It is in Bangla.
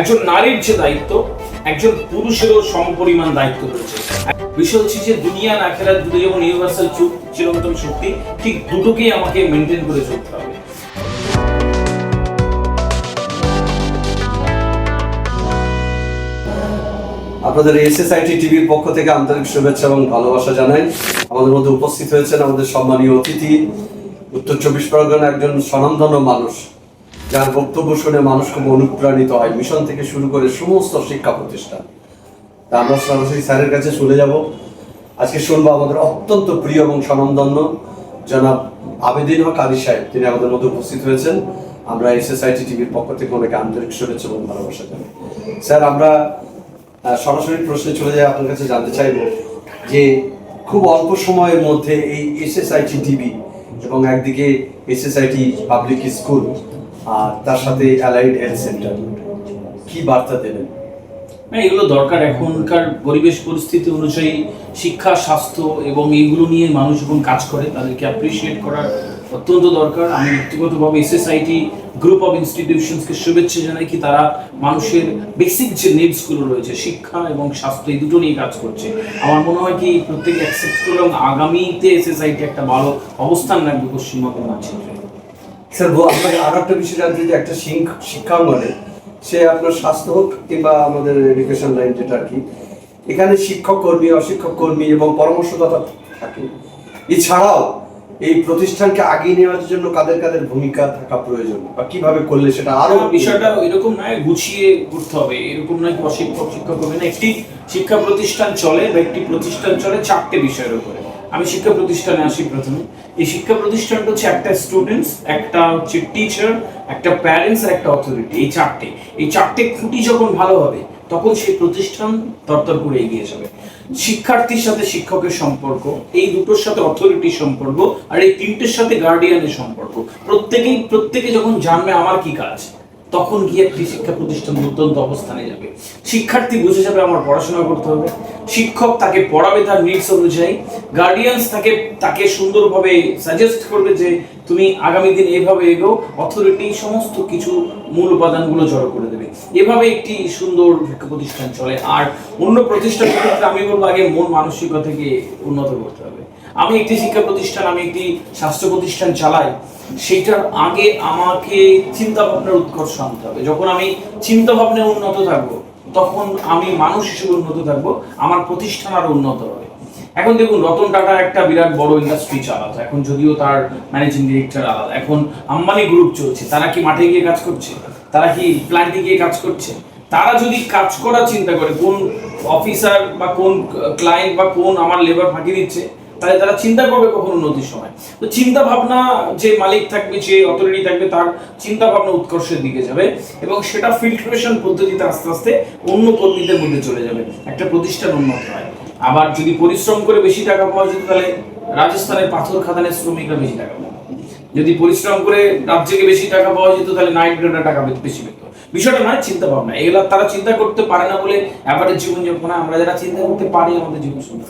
একজন নারীর যে দায়িত্ব, একজন পুরুষেরও সমপরিমাণ দায়িত্ব রয়েছে। বিষয় হচ্ছে যে দুনিয়া না খেলা দুটো যেমন ইউনিভার্সাল চিরন্তন শক্তি, ঠিক দুটোকেই আমাকে মেনটেন করে চলতে হবে। আপনাদের এসএসআইটি টিভির পক্ষ থেকে আন্তরিক শুভেচ্ছা এবং ভালোবাসা জানাই। আমাদের মধ্যে উপস্থিত হয়েছেন আমাদের সম্মানীয় অতিথি, উত্তর চব্বিশ পরগনা একজন স্বনামধন্য মানুষ। যার বক্তব্য শুনে মানুষ খুব অনুপ্রাণিত হয়। মিশন থেকে শুরু করে সমস্ত শিক্ষা প্রতিষ্ঠান। তা আমরা সরাসরি স্যারের কাছে চলে যাব। আজকে শুনব আমাদের অত্যন্ত প্রিয় এবং স্বনামধন্য জনাব আবেদিন হক আলী সাহেব। তিনি আমাদের মধ্যে উপস্থিত হয়েছেন। আমরা এসএসআইটি টিভির পক্ষ থেকে ওনাকে আন্তরিক শুভেচ্ছা এবং ভালোবাসা জানাই। স্যার, আমরা সরাসরি প্রশ্নে চলে যাই। আপনার কাছে জানতে চাইব যে খুব অল্প সময়ের মধ্যে এই এসএসআইটি টিভি এবং একদিকে এসএসআইটি পাবলিক স্কুল আর তার সাথে অ্যালাইড হেলথ সেন্টার কি বার্তা দেবেন? না এগুলো দরকার। এখনকার পরিবেশ পরিস্থিতি অনুযায়ী শিক্ষা, স্বাস্থ্য এবং এইগুলো নিয়ে মানুষ যখন কাজ করে, তাদেরকে অ্যাপ্রিসিয়েট করার অত্যন্ত দরকার। আমি ব্যক্তিগতভাবে এসএসআইটি গ্রুপ অফ ইনস্টিটিউশনসকে শুভেচ্ছা জানাই কি তারা মানুষের বেসিক যে নিডসগুলো রয়েছে, শিক্ষা এবং স্বাস্থ্য, এই দুটো নিয়ে কাজ করছে। আমার মনে হয় কি প্রত্যেকে অ্যাকসেপ্ট করে এবং আগামীতে এসএসআইটি একটা ভালো অবস্থান রাখবে পশ্চিমবঙ্গের মানচিত্রে। স্যার আপনাকে আরও একটা বিষয় জানতে যে একটা শিক্ষাঙ্গনে। সে আপনার স্বাস্থ্য হোক কিংবা আমাদের এডুকেশন লাইন যেটা আর কি, এখানে শিক্ষক কর্মী অশিক্ষক কর্মী এবং পরামর্শদাতা থাকে। এছাড়াও এই প্রতিষ্ঠানকে আগিয়ে নেওয়ার জন্য কাদের কাদের ভূমিকা থাকা প্রয়োজন বা কীভাবে করলে সেটা আরও বিষয়টা এরকম নয়, গুছিয়ে করতে হবে। এরকম নয় অশিক্ষক শিক্ষক হবে না, একটি শিক্ষা প্রতিষ্ঠান চলে বা একটি প্রতিষ্ঠান চলে চারটে বিষয়ের উপরে। আমি শিক্ষা প্রতিষ্ঠানে আসি প্রথমে। এই শিক্ষা প্রতিষ্ঠানটা হচ্ছে একটা স্টুডেন্টস একটা হচ্ছে টিচার একটা প্যারেন্টস আর একটা অথরিটি এই চারটে। এই চারটে খুঁটি যখন ভালো হবে, তখন সেই প্রতিষ্ঠান তরতর করে এগিয়ে যাবে। শিক্ষার্থীর সাথে শিক্ষকের সম্পর্ক, এই দুটোর সাথে অথরিটির সম্পর্ক, আর এই তিনটের সাথে গার্ডিয়ানের সম্পর্ক। প্রত্যেকেই প্রত্যেকে যখন জানবে আমার কি কাজ তখন গিয়ে একটি শিক্ষা প্রতিষ্ঠান দুর্দান্ত অবস্থানে যাবে। শিক্ষার্থী বুঝে যাবে আমার পড়াশোনা করতে হবে। শিক্ষক তাকে পড়াবে তার নিডস অনুযায়ী। গার্ডিয়ানস তাকে তাকে সুন্দরভাবে সাজেস্ট করবে যে, তুমি আগামী দিন এভাবে এগো অথরিটি সমস্ত কিছু মূল উপাদানগুলো জড়ো করে দেবে। এভাবে একটি সুন্দর শিক্ষা প্রতিষ্ঠান চলে। আর অন্য প্রতিষ্ঠান ক্ষেত্রে আমি বলব, আগে মন মানসিকতাকে উন্নত করতে হবে। আমি একটি শিক্ষা প্রতিষ্ঠান, আমি একটি স্বাস্থ্য প্রতিষ্ঠান চালাই সেটার আগে আমাকে চিন্তা ভাবনার উৎকর্ষ আনতে হবে। যখন আমি চিন্তা ভাবনায় উন্নত থাকব, তখন আমি মানুষ হিসেবে উন্নত থাকব, আমার প্রতিষ্ঠান আরও উন্নত হবে। এখন দেখুন, রতন টাটা একটা বিরাট বড় ইন্ডাস্ট্রি চালাতো এখন যদিও তার ম্যানেজিং ডিরেক্টর আলাদা। এখন আম্বানি গ্রুপ চলছে। তারা কি মাঠে গিয়ে কাজ করছে? তারা কি প্ল্যান্টে গিয়ে কাজ করছে? তারা যদি কাজ করার চিন্তা করে, কোন অফিসার বা কোন ক্লায়েন্ট বা কোন আমার লেবার ফাঁকি দিচ্ছে, তাহলে তারা চিন্তা করবে কখন উন্নতির সময়। তো চিন্তা ভাবনা যে মালিক থাকবে, যে অথরিটি থাকবে, তার চিন্তা ভাবনা উৎকর্ষের দিকে যাবে এবং সেটা ফিল্ট্রেশন পদ্ধতিতে আস্তে আস্তে অন্য কর্মীদের মধ্যে চলে যাবে। একটা প্রতিষ্ঠান উন্নত হয়। আবার যদি পরিশ্রম করে বেশি টাকা পাওয়া যেত, তাহলে রাজস্থানের পাথর খাদানের শ্রমিকরা বেশি টাকা পাবে যদি পরিশ্রম করে রাজ্যকে বেশি টাকা পাওয়া যেত, তাহলে নাইট গ্রেডার টাকা বেশি পেত। বিষয়টা নয়, চিন্তা ভাবনা। এগুলা তারা চিন্তা করতে পারে না বলে অ্যাভারেজ জীবন যাপন আমরা যারা চিন্তা করতে পারি, আমাদের জীবন সুন্দর